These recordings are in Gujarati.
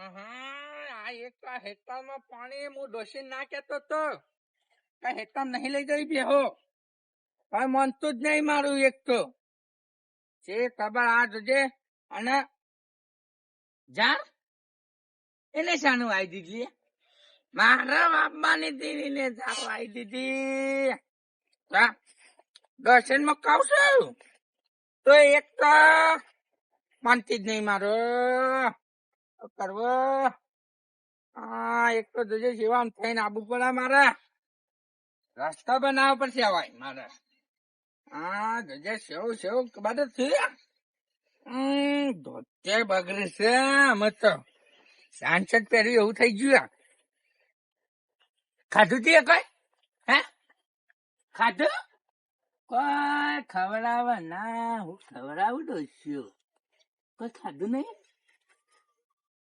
આ એક હેતાળમાં પાણી હું ડોસી ના કેતો તો. હેતાળ નહીં લઈ જઈ બેહો હવે માનતું જ નહીં મારું એક તો. જે ખબર આ અને જા. એને શાનું આવી દીધી મારા બાપાની દીદીને જાવ આવી દીધી. દર્શનમાં કહું તો એક તો માનતી જ નહીં મારો. કરવો. આ એક તો જોજે જીવામ થઈને આબુ પડે મારે. રસ્તા બનાવવા પડશે અવાય મારે. હા, જોજે સેવ સેવ બધે થયું. ધોતે બગડે છે, અમે તો સાંસદ પહેર્યું એવું થઈ ગયું. ખાધું તી કઈ? હે? ખાધું? કોઈ ખવડાવે ના, હું ખવડાવું દોસ્યું કોઈ ખાધું નહીં?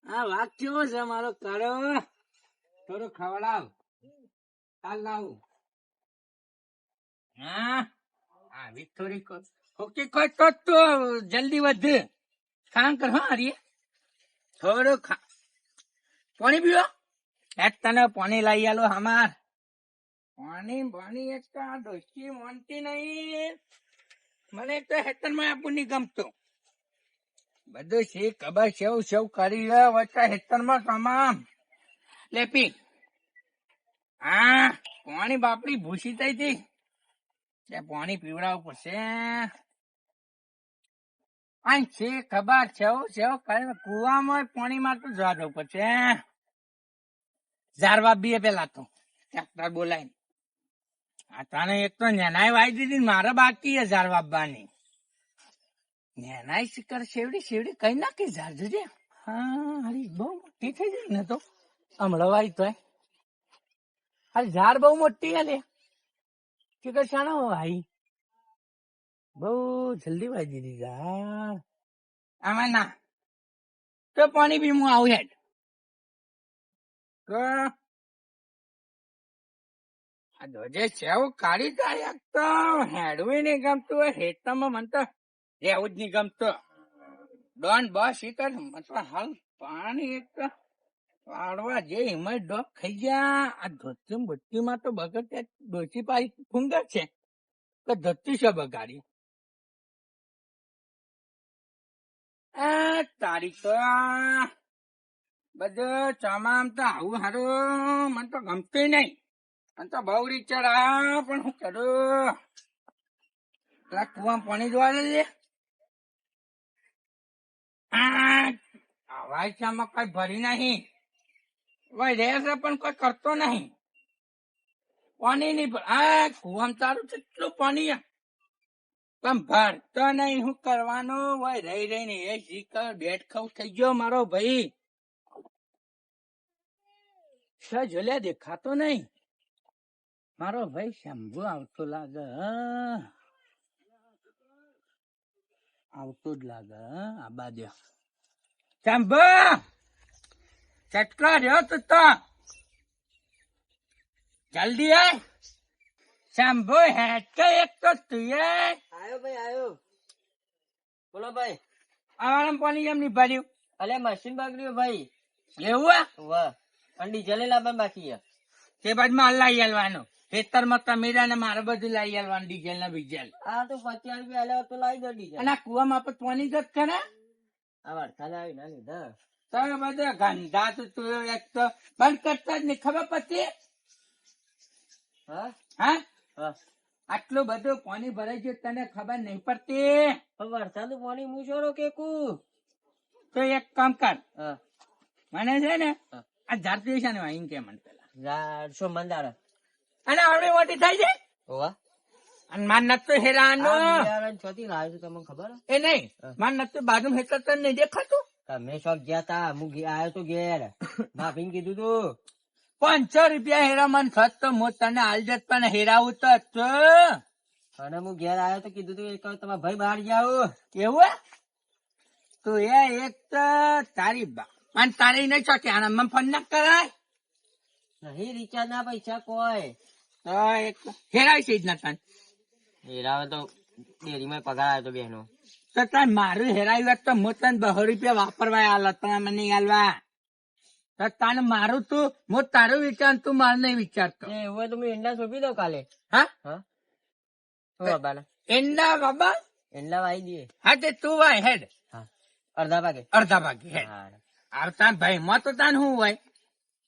આ વાઘ કેવો છે મારો કરો થોડો ખવડાવ. કાલ લાવું. હા? આવી થોડી ઓકે કોઈ તો તો જલ્દી વધે. કામ કર, હા હરી થોડું ખા, પાણી પીવો. એક તને પાણી લઈ આલો હમાર. પાણી પાણી એક તો આ ડોસી માનતી નહીં. મને તો હેતરમાં આપું નહીં ગમતું. બધું શી ખબર સેવ સેવ કરી લે, વચ્ચે હેતરમાં તમામ લેપી હા, પાણી બાપડી ભૂસી થઈ હતી. તે પાણી પીવડાવવું પડશે. આ છે ખબર સેવ સેવ કરીને કુવામાં પાણી માં તો જવા દઉં પડશે. ઝારવા બી પેલા તો. ટ્રેક્ટર બોલાય આ તને એક તો નેનાય વાઈ દીધી, મારે બાકી હે ઝાર વાપવાની નેનાય શિકાર શેવડી શેવડી કઈ નાખી ઝાર હા, હરી બહુ મોટી થઈ જાય ને તો. હમણાં વાય તો અરે ઝાડ બહુ મોટી હે શિકાર શાનો ભાઈ? બહુ જલ્દી વાજી દીધી ઝાડ. આમાં ના. તો પાણી બી હું આવું હેડ. આ ધોજે સેવ કાઢી તારી તો હેડવું નહીં ગમતું હોય હેતમાં મને તો રહેવું જ નહીં ગમતો. ડોન બસ શીખર મતલબ હાલ પાણી એક પાડવા જે હિમત ડોક ખાઈ ગયા. આ ધોતી બુટ્ટીમાં તો બગડ ડોસી પાછી ફુંગર છે. તો ધોતી છે બગાડી? આ તારી તો બધું ચમામ તો આવું હારું મને તો ગમતું નહીં. મને તો બહુ રીત ચડા પણ હું કરું? પેલા કુવા પાણી જોવા દે કઈ ભરી નહીં. ભાઈ પણ કોઈ કરતો નહીં. પાણી નહીં કુવામાં તારું કેટલું પાણી પણ ભરતો નહીં, હું કરવાનું? ભાઈ રહી રહીને એ શીખર બેટ ખાવ થઈ ગયો મારો ભાઈ. જોલ્યા દેખાતો નહીં? મારો ભાઈ શંભુ આવતો લાગે, હં. આવતો જ લાગે આ બાજુ. સાંભળ! ચટકા રહ્યો તું તો. જલ્દી આય. સાંભો હેઠ કે એક તો તું એ. આયો ભાઈ આયો. બોલો ભાઈ. આવાળમ પાણી કેમ નહીં ભર્યું? અલે મશીન બગડ્યું ભાઈ. એવું? વાહ. અને ડીઝલ લાવવાનું બાકી છે. તે બાજુમાં લઈ આલવાનું ખેતરમાં તમેરા ને મારે બધું લઈ આવવાનું ડીઝલ ને બીજલ હા તો પચાસ રૂપિયા આલ્યા તો લાવી દો ડીઝલ અને કુવા માં પણ પાણી જત કરે આ વરસાદ આવી ના લીધા. તમે બધા ગંધા તો તું એક તો બંધ કરતા જ નહીં ખબર પછી? હા? હા? આટલું બધું પાણી ભરાઈ ગયું તને ખબર નહીં પડતી? વરસાદ પાણી હું કે કુ તો એક કામ કર. મને છે ને આ જાતી છે ને અહીં કે મને પેલા? ચારસો મંદાર? અને આવડી મોટી થઈ જાય ઓવા અને માર નતું હેરાનો. આ લાવ્યો છું તમને ખબર? એ નહીં. માર નતું બાજુ હેતર તને નહીં દેખાતું? તમે શોખ ગયા તા હું ગે- તો ઘેર. ભાભીને કીધું તું. પાંચસો રૂપિયા હેરામન થત તો હું તને હાલ પણ હેરાવું તો અને હું ઘેર આવ્યો તો કીધું તું એક તમારા ભાઈ બહાર જાઓ. કેવું તું એ એક તો તારી બા અને તારી નહીં ચોકે આનંદ મને ફોન ના કરાય. નહીં રિચાર્જ ના પૈસા કોઈ. તો હેરાય છે જ ના તને. હેરાવે તો ડેરીમાં પગાર આવ્યો બેનો તો તાર મારું હેરાયું તો હું તને બસો રૂપિયા વાપરવા આલો તને મને આલવા તો તાને મારું તું હું તારું વિચાર તું મારું નહીં વિચારતો. એવું તો હું ઈંડા સોંપી દઉં કાલે. હા? હા? બાબાના એંડા બાબા? ઈંડા વાઈ દઈએ. હા તે તું વાય હેડ. અડધા ભાગે. અડધા ભાગે હેડ. આવતા ભાઈ માં તો તાન હું હોય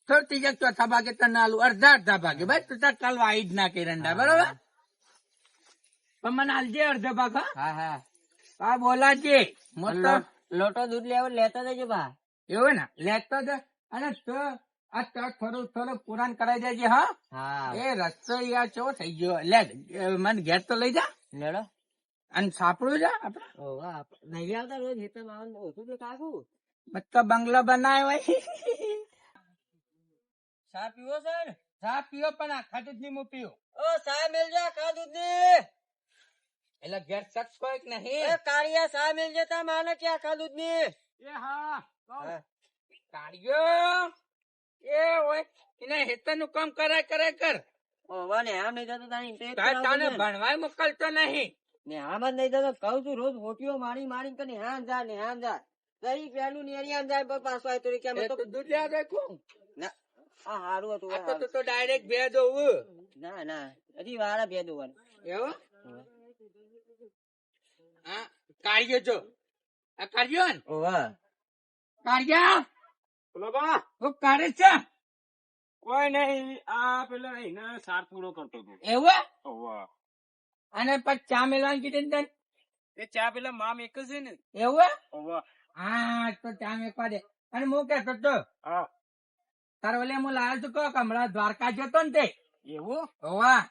તો ત્રીજા ચોથા ભાગે તને આલું અડધા અડધા ભાગે. ભાઈ તું તાર કાલ વાઈડ ના નાખી રંડા બરોબર? પણ મને આલજે અડધો ભાગ હા. હા હા. બોલાજે મોટો લોટો દૂધ લેવો લેતો દેજો બા. એવું ને? લેતો દે અને તો આ તો થોડું થોડું પુરાણ કરાઈ દેજે હા. એ રસ્તો યાર ચો થઈ ગયો. લે મને ઘેર તો લઈ જા. લેડો. અને સાપડું જા આપડે. નહીં આવતા રોજ હેતમ માવન ઓછું તો કાકું. બધો બંગલો બનાવ્યો હોય. ચા પીવો ને? ચા પીવો પણ આખા દૂધની પીવું. ઓ ચા મેલ જા ખા દૂધની એટલે ઘેર શખ્સ કોઈ કે નહીં. એ કાળિયા ચા મેલ તા માને કે ખા દૂધની એ હા કાળિયો એ ઓય એને હેતરનું કામ કરાય કરાય કર. ઓ વાહ આમ નહીં જતો તારી તાને ભણવાય મોકલતો નહીં. ને આમ જ નહીં જતો કહું છું રોજ હોટીઓ મારી મારી કે નિહાન જા નિહાન જા દઈ પેલું નેરી જાય પાછો આવ્યો તો કે એ તો દૂધ દેખું. આ હારું હતું આ તો તો ડાયરેક્ટ બે દોવું ના ના હજી વાળા બે દોવાનું એવું? હા. કાઢ્યો જો. આ કાઢ્યો ને? ઓવા કાઢ્યા? બોલો બા. હું કાઢે છે? કોઈ નહીં આ પેલા એને સાર પૂરો કરતો હતો. એવું? ઓવા. અને પછી ચા મેળવાની કીધી ને? એ ચા પેલા મામ એક જ છે ને. એવું? ઓવા. હા. તો ચા મેકવા દે. અને હું કેતો તો હા. તાર ઓલે હું લાયો છું કહો હમણાં દ્વારકા જતો ને તે. એવું? હોવા.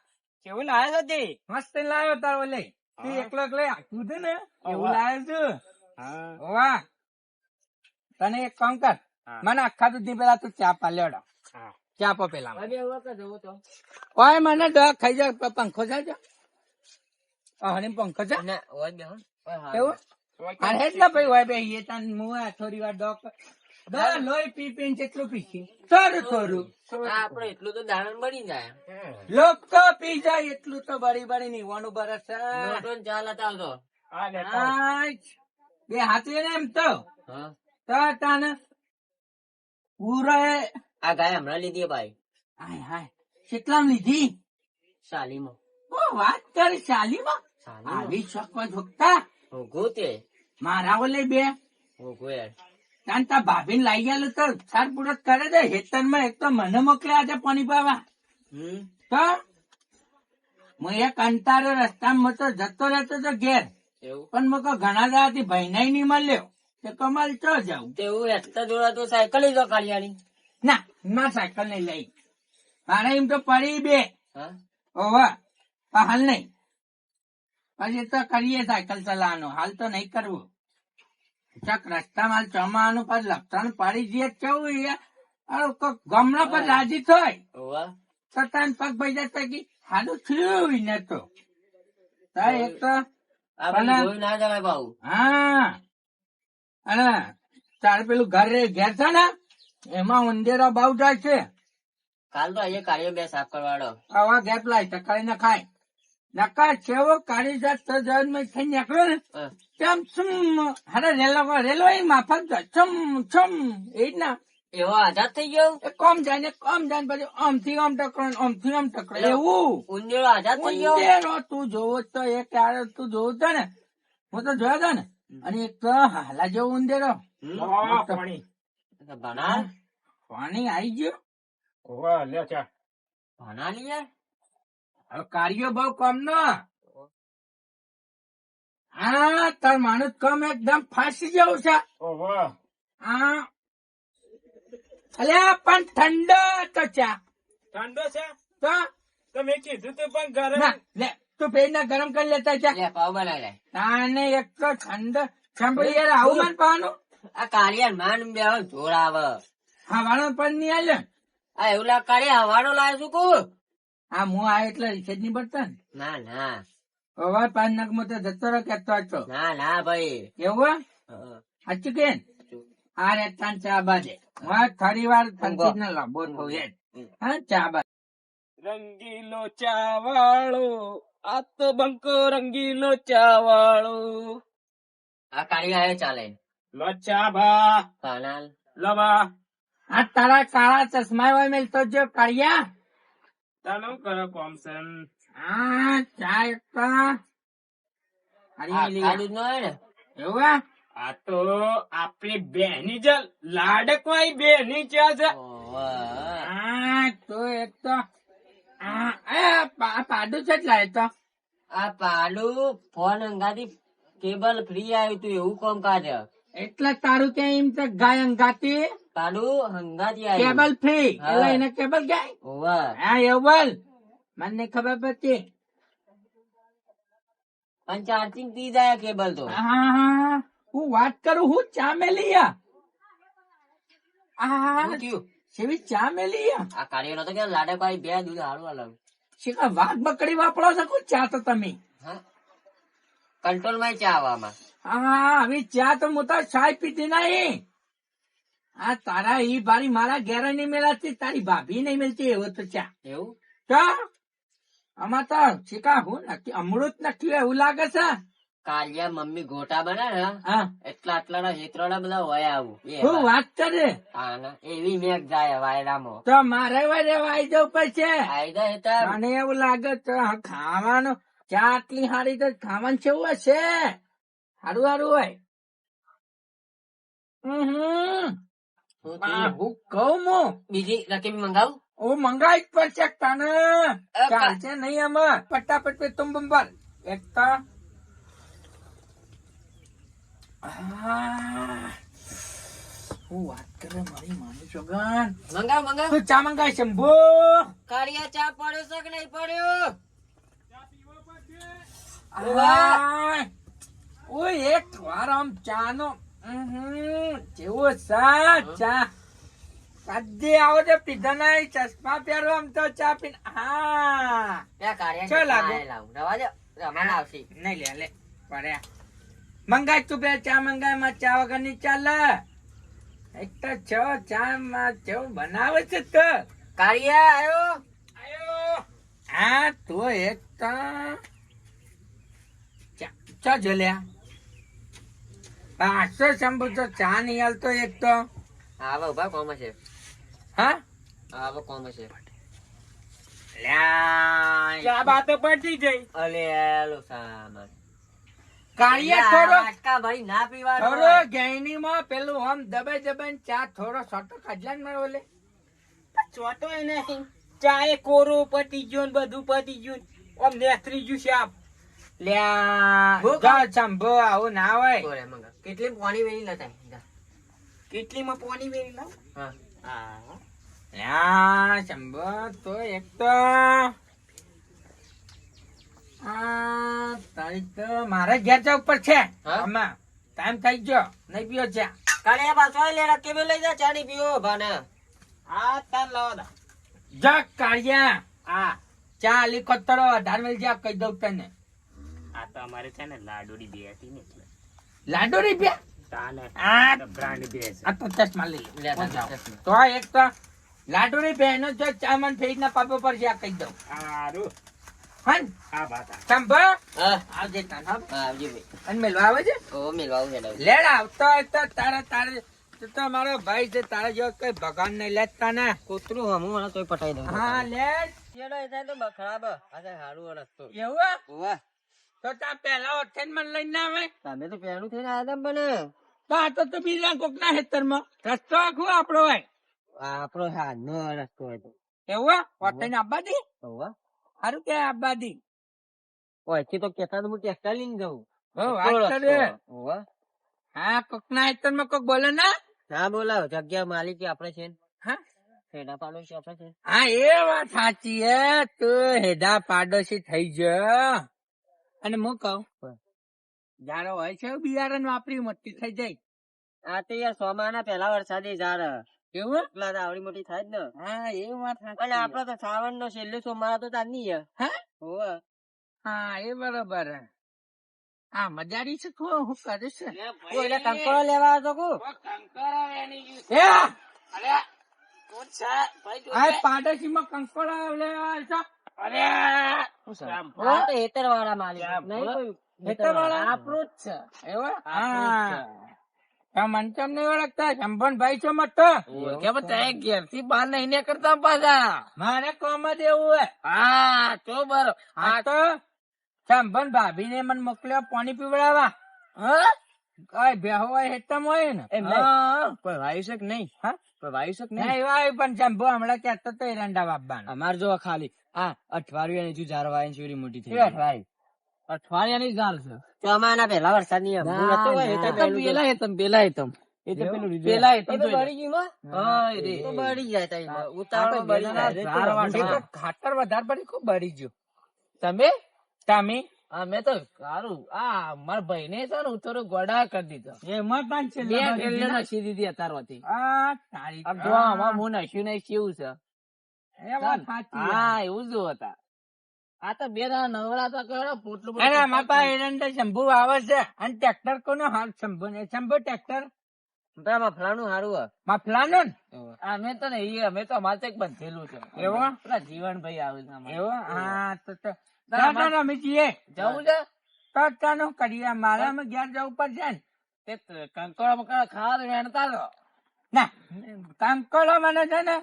કેવું લાયો છો તે? મસ્ત લાયો તાર ઓલે. તું એકલો એકલો આખું છે ને એવું લાયો છું. હોવા. તને એક કામ કર. મને આખા દૂધ પેલા તું ચા પાલ્યો ચા પો પેલા ઓય મને ડગ ખાઈ જાય પંખો જાજો હણી પંખો છે ને હો. એવું? અરે જ ના. ભાઈ હોય બે એ તાન મું આ થોડી વાર ડોક. દવા લોહી પી પીને કેટલું પીશી થોડું. થોડું આપડે એટલું તો દાણ બની જાય. લોકો પી જાય એટલું તો બળી બળી નીવાનું બરસ લોટો ને ચા લેતા આવતો હા લેતા આવો. આજ. બે હાથે ને એમ તો. હા. તાને પૂરો એ- આ ગાય હમણાં લીધી ભાઈ. હાય હાય. કેટલામ લીધી? શાલીમાં. વાત કરી ચાલીમાં શાલીમાં. આવી શકો ઝોકતા? ઓઘો તે. મારા ઓલે બે. ઓઘો યાર. તાન તા ભાભીને લઈ ગયેલું તો સાર પૂરત કરે છે. હેતનમાં એક તો મને મોકલ્યા છે પાણી પાવા. તો હું એક અંતારો રસ્તામાં તો જતો રહેતો તો ઘેર. પણ મેં કહો ઘણા દાડાથી ભાઈ નહીં મળ્યો. તે કમાલ ચો જાઉં? તેવું રસ્તા જોડા તો સાયકલ જ કાઢિયાની ના ના સાયકલ નહીં લઈ. મારે એમ તો પડી બે. ઓવા હાલ નહીં. પછી તો કરીએ સાયકલ ચલાવવાનું. હાલ તો નહીં કરવું. ચક રસ્તામાં હાલ ચોમાવાનું પર લક્ષણ પડી જઈએ કેવું યાર? કોક પર રાજી થાય. તો તાન પગ ભાઈ જતા કે હાડું થયું ને તો એક તો ના જવાય બાઉ હા. અને તારે પેલું ઘર રે- ઘેર છે ને એમાં ઉંદેરો બહુ જાય છે. કાલ તો અહીંયા કાર્ય બે સાફ કરવાડો આવા ગેપ લાય ચકાઈ ના ખાય. નકા છેવો કાઢી જાત થઈ નીકળ્યો ને હા. તેમ છમ હારે રેલો રેલવે માફક છમ છમ એ જ ના એવો આઝાદ થઈ ગયો? એ કોમ જાય ને કોમ જાય પછી આમ થી આમ ટકરો ને આમ થી આમ ટકરો એવું. ઉંદેડો આઝાદ થઈ ગયો? તું જોવો તો એ ક્યારે તું જોવું તો ને. હું તો જોયો તો ને. અને એક તો હાલા જેવો ઉંદેરો પાણી. ભણા પાણી આવી ગયું. ઓવા લે ચા. ભણા લઈએ હવે કાર્યો બહુ કમ નો. હા તાર માણસ કમ એકદમ ફાસી જવું છે. હા. અલ્યા પણ ઠંડો તો ચા. ઠંડો છે? તો? તમે કીધું તું પણ ગરમ લે તું પેટના ગરમ કરી લેતા ચા લે પાવ બનાવી લે. તાને એક તો ઠંડો સાંભળી યાર આવું માન પાવાનું? આ કાળિયા માન બે જોડાવ આવે. હવાનો પણ નહીં આલે. આ એવું લાગ કાર્ય હવાડો લાવે છું કુ હા મો આ એટલે રિસેજ નહીં પડતા ને? ના ના. હવે પાંચ નગમાં તો જતો રહો કેતો હતો ના ના ભાઈ. એવું સાચું કે આ રે તાન ચા બાજે. હું થોડી વાર થનથી ને લાંબો થયું એ જ. હા ચા બાજે. રંગીલો ચાવાળો આ તો બંકો રંગીલો ચાવાળો. આ કાળિયા એ ચાલે. લો ચા બા. કાનાલ. લો બા. આ તારા કાળા ચશ્મા હોય મેલતો જો કાળિયા. ચાલો કરો કોમસન આ ચા એક તો આ ન ને એવું તો આપણી બેની જ લાડકવાઈ બેની ચા છે. આ તો એક તો આ એ પાડું છે જ લાય તો. આ પાડું ફોન અંગાથી કેબલ ફ્રી આવ્યું તું એવું કોમ કાજ એટલે તારું કે એમ તો ગાય અંગાતી? હંગાથી આવ્યું કેબલ ફ્રી એટલે એને કેબલ કે ઓવે. હા એવું મને ખબર પડતી. પણ ચાર્જિંગ પી જાય કેબલ તો. હા હા હું વાત કરું હું ચા મેલી આ? સેવી ચા મેલી આ. કાર્ય નતો કે લાડકવાળી બે દૂધ હારું અલગ શીખા વાત બકડી વાપરો કોઈ ચા તો તમે? કંટ્રોલમાં ચા આવવામાં હા હવે ચા તો મોટા ચાય પીતી નહીં. આ તારા ઈ ભારી મારા ઘેર નહીં મેળાતી તારી ભાભી નહીં મેળતી એવો તો ચા. એવું? તો આમાં તો શીખા હું નક્કી અમૃત નક્કી એવું લાગે છે? કાલિયા મમ્મી ગોટા બને ને એટલા આટલા હેતરોડા બધા હોય આવું. હું વાત કરે એવી મેઘ જાય વાયરામાં તો મારે વાયરે વાઈ જવું પડશે આયદા હેતા મને એવું લાગે તો ખાવાનું ચા આટલી સારી તો ખાવાનું કેવું હશે? સારું સારું હોય. હમ આ હું કહું હું બીજી રકીબી મંગાવું? હું જ પડશે તને. ચાલશે નહીં આમાં. પટ્ટાપટ પે તુમ બંબર એક તો. હું વાત કરે મારી માની છોગન મંગાવ મંગાવ. તું ચા મંગાઈ શંભુ. કાળિયા ચા પડ્યો છે કે નહીં પડ્યો? હાય. ઓય એક વાર આમ ચા નો જેવો સા ચા. આવો તો પીધા ના ચશ્મા પહેરો આમ તો ચા પીને. હા. ચો ચા લાગે? રવા દે રમાન આવશે. નહીં લે લે પડ્યા. મંગાય તું બે ચા મંગાયમાં ચા વગરની ચાલે. એક તો છો ચા માં કેવું બનાવે છે તો. કાળિયા આવ્યો આયો. હા તો એક તો ચા ચા જલ્યા પાછો શંભુ તો ચા નહીં હાલતો એક તો. હવે ઊભા કોમ છે હા? હા હવે કોમ છે લ્યા. ચા બાતો પડતી જઈ અલે લો સામાન. કાળિયા થોડો આટકા ભાઈ ના પીવાનો થોડો હોય. માં પેલું આમ દબાઈ દબાઈ ચા થોડો સોટો કાઢલા ને મારો ઓલે. ચોટો નહીં. ચા એ કોરો પતી ગયો ને બધું પતી ગયું. આમ નેથરી ગયું છે આપ લ્યા આવું. ના હોય. કેટલી પાણી વેરી લતા. કેટલીમાં પોની વેરી લાવ હા. હા. યા શંભો તો એક તો આ તારીખ તો મારે ઘેર જવું ઉપર હા? આમાં ટાઈમ થઈ ગયો. નહીં પીઓ ચા કાળિયા પાછો લે રકેબે લઈ જા ચાડી પીવો ભાને. આ તાર લાવો દા. જા કાઢ્યા આ ચા લી કોતરો અઢાર મિલ જા કહી દઉં તને. આ તો અમારે છે ને લાડુડી બે હતી ને. લાડુ બે તો એક તો ની બહેનો જો ચામન ફેરી ના પાપો પર છે કહી દઉં. સારું હન આ બાતા ચંપા આવજે તાન હા. હા ભાઈ. અને મેલવા આવે છે? ઓ મેલવાવું છે લેડ આવતો હોય તો તારે તારે તો મારો ભાઈ છે તારા જેવો કઈ ભગવાન નહીં લેતા ને કૂતરું હમું મને તોય પટાઈ દઉં. હા લેડ. ચેડો એ થાય તો બ- ખરાબ આ રસ્તો. એવું તો તા પેલા ઓઠે મને લઈને ના આવે. તમે તો પહેલું થઈને આયા તા બને તો આ તો તું બીજા કોક ના હેતરમાં રસ્તો આખો આપણો હોય. આપણો હાથનો રસ્તો હોય તો. એવું ઓઠે ને આબાદી? ઓવા સારું કે આબાદી. ઓછી તો કેતા તો હું ટેક્સટાઇલ લઈને જાઉં. હો કોક ના હેતરમાં કોક બોલે ના? ના બોલાવ જગ્યા માલિકી આપણે છે. હા? હેડા પાડોશી આપણે છે હા એ વાત સાચી હે. તું હેડા પાડોશી થઈ જ. અને હું કહું જારો હોય છે બિયારણ વાપરી મોટી થઈ જાય. આ તે યાર સોમાના પહેલા વરસાદે જાર એવું એટલા આવડી મોટી થાય જ ને. હા એ વાત અને આપડે તો શ્રાવણ નો છેલ્લો સોમવાર તો તારની હે? હોવે. હા એ બરોબર હા. મજારી છે કો હું કરીશ એટલે કંકોડો લેવા આવતો કુ એ! આ પાડોશી માં કંકોડો લેવા છો અરે હેતર વાળા માલિક. નહીં કોઈ હેતર વાળા આપણું જ છે. એવું? હા. આ નહીં ઓળખતા? શંભનભાઈ છો મત કે બધા ઘેરથી બાર નહીં કરતા પાછા. મારે કોમ જ એવું હે. હા તો બરો હા તો શંભન ભાભી ને મને મોકલ્યો પાણી પીવડાવવા. હા? કઈ બેહો હોય હેતમ હોય ને? એમ કોઈ વાયુ છે કે નહીં. હા? કોઈ વાયુ છે કે ના એવા આવી પણ શંભુ હમણાં કહેતો તો એરંડા બાપાનો અમાર જો ખાલી. આ અઠવાડિયાની જો ઝારવા એની ચોરી મોટી થઈ અઠવાડિયું? અઠવાડિયાની ઝાર છે. ચોમાના પહેલા વરસાદની પેલા હેતમ પેલા હેતમ. એ તો પેલું પેલા હેતમ બળી ગયું હા. રે. તો બળી જાય તા ઉતાવળ બળી જાય. ઝાર એ તો વાટવા ખાતર વધારે પડી ખૂબ બળી ગયું. તમે? તમે? અમે તો સારું. આ મારા ભાઈ ને છે ને થોડો ગોડા કરી દીધો. એમાં પણ બે છેલ્લા બાજુ ઢેલે ના- નસી દીધી અતારવાથી આ તારી આમ જો આમાં હું નસ્યું નહીં કેવું છે. એ વાત સાચી હા એવું જો હતા. આ તો બે દાડા નવરા તો કરો પોટલું અરે આમાં પાસે એરંડા શંભુ આવે છે. અને ટ્રેક્ટર કોનો હાલ શંભુ ને? શંભુ ટ્રેક્ટર મફલાનું સારું મફલાનું ને? અમે તો નહીં અમે તો અમારે તો એક બંધેલું છે. એવો? જીવનભાઈ આવે છે એવો? હા તો ના, જવું છે? કરીએ ઘેર જવું પડશે ને. તે કંકોડા મકોડા ખાવા વેણતા તો ના કાંકોળો મને છે ને.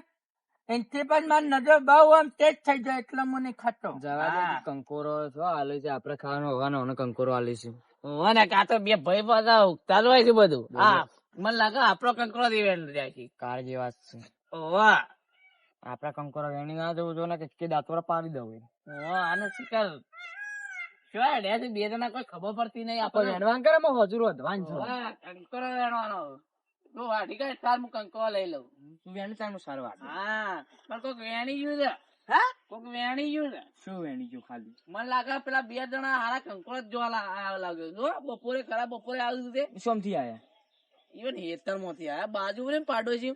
એનથી પણ મારી નજર બહુ આમ તેજ થઈ જાય એટલે હું ખાતો. જવા કંકોરો છો આલે છે? આપડે ખાવાનો હોવાનો અને કંકોરો આલે છે કા તો બે ભાઈ પાછા ચાલુ હોય છે બધું. હા મને લાગે આપણો કંકોરો વેણ જાય છે. કાર વાત છે. ઓવા આપડા કંકોરો વેણી ના જવું જો ને કે દાંતોરા પાડી દઉં આને શિકાર શું રે બે જણા કોઈ ખબર પડતી નહીં આપણે વેણવાન કરે માં હજુ વધવાન છે કંકોરો વેણવાનો. તો વાટી કાઢ તાર હું કંકોરો લઈ લઉં. તું વેણતા નું સારું હા પણ વેણી ગયું છે. હા? વેણી ગયું ને શું વેણી ગયું ખાલી? મને લાગે પેલા બે જણા હારા કંકોળ જ જોવા આવા લાગ્યો જો બપોરે ખરા બપોરે આવ્યું છે. સોમથી આયા? ઈવન હેતરમાંથી આયા. બાજુ ને પાડોશી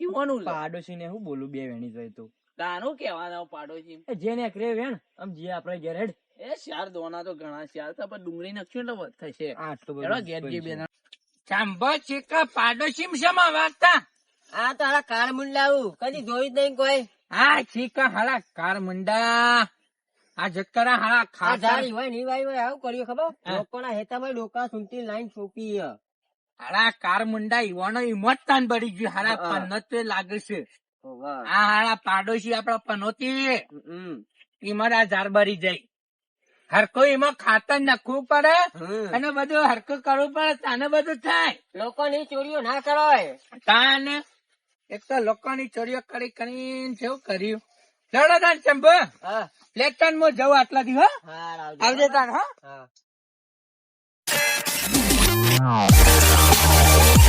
ઈવોનું લે. પાડોશી ને હું બોલું બે વેણી જોઈ તું. તાનું કહેવાના પાડોશી. જેને કરે વેણ આમ જે આપણે ઘેર એ શાર દોના તો ઘણા શાર તો પણ ડુંગળી નાખ્યું એટલે વધ થશે. આટલું બધું ઘેર જે બે જણા. ચીકા પાડોશી શેમાં વાગતા? આ તારા કાર મુંડાવું કદી જોયું જ નહીં કોઈ. હા ચીકા હાલા કાર મુંડા. આ જકરા હાલા ખાધારી હોયની ભાઈ હોય આવું કર્યું ખબર. લોકોના હેતામાં ડોકા સુનતી લાઈન છોપી હે. હાલા કાર મુંડા ઈવાનો ઈમોત તાન બળી ગયું હાડા પનોતે લાગે છે. આ હાડા પાડોશી આપડા પનોતી. ઈમાં આ ઝાર બળી જાય. હરકો એમાં ખાતર નાખવું પડે. અને બધું હરકો કરવું પડે તાને બધું થાય. લોકોની ચોરીઓ ના કરો તાને એક તો લોકોની ચોરીઓ કરી કરીને જેવું કર્યું. લડો તાન ચંપુ. પ્લેટન લેટન મો જવું આટલા દી હો? આવજે. તાન હા. Wow.